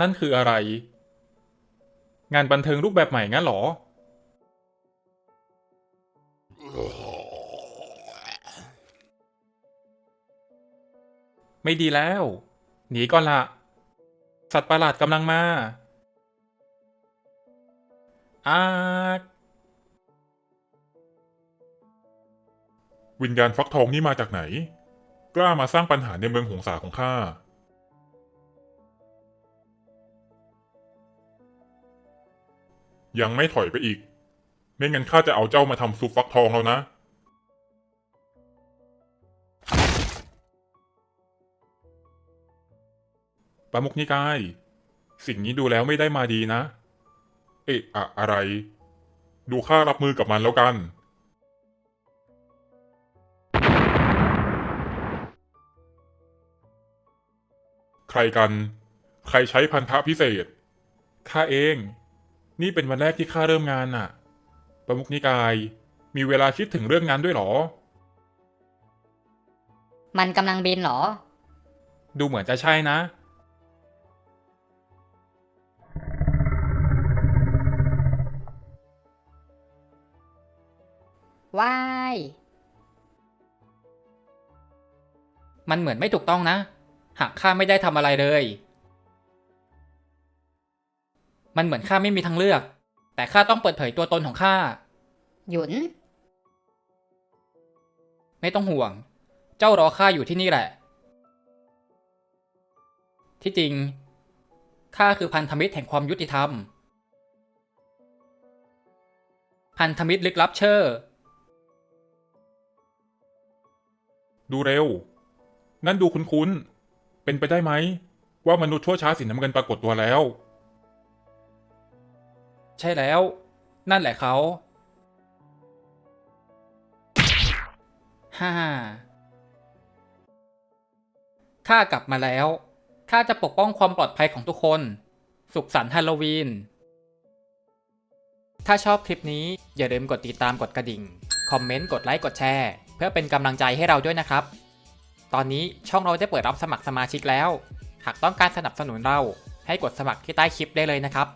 นั่นคืออะไร งานบันเทิงรูปแบบใหม่งั้นหรอ ไม่ดีแล้ว หนีก่อนละ สัตว์ประหลาดกำลังมาอาวิญญาณฟักทองนี่มาจากไหน กล้ามาสร้างปัญหาในเมืองหงสาของข้า ยังไม่ถอยไปอีก ไม่งั้นข้าจะเอาเจ้ามาทำซุปฟักทองแล้วนะ ประมุกนิกาย สิ่งนี้ดูแล้วไม่ได้มาดีนะ เอ๊ะอะอะไร ดูข้ารับมือกับมันแล้วกัน ใครกัน ใครใช้พันธะพิเศษ ข้าเอง นี่เป็นวันแรกที่ข้าเริ่มงานน่ะ ประมุกนิกาย มีเวลาคิดถึงเรื่องงานด้วยเหรอ มันกำลังบินเหรอ ดูเหมือนจะใช่นะ ว้าย มันเหมือนไม่ถูกต้องนะ หากข้าไม่ได้ทำอะไรเลย มันเหมือนข้าไม่มีทางเลือก แต่ข้าต้องเปิดเผยตัวตนของข้า หยุน ไม่ต้องห่วง เจ้ารอข้าอยู่ที่นี่แหละ ที่จริง ข้าคือพันธมิตรแห่งความยุติธรรม พันธมิตรลึกลับเชอร์ ดูเร็วนั่นดูคุ้นๆ เป็นไปได้ไหม ว่ามนุษย์ชั่วช้าสีน้ำเงินปรากฏตัวแล้ว ใช่แล้ว นั่นแหละเขา ฮ่า ข้ากลับมาแล้ว ข้าจะปกป้องความปลอดภัยของทุกคน สุขสันต์ฮาโลวีน ถ้าชอบคลิปนี้อย่าลืมกดติดตามกดกระดิ่ง คอมเมนต์ กดไลค์ กดแชร์ เพื่อเป็นกำลังใจให้เราด้วยนะครับ ตอนนี้ช่องเราได้เปิดรับสมัครสมาชิกแล้ว หากต้องการสนับสนุนเราให้กดสมัครที่ใต้คลิปได้เลยนะครับ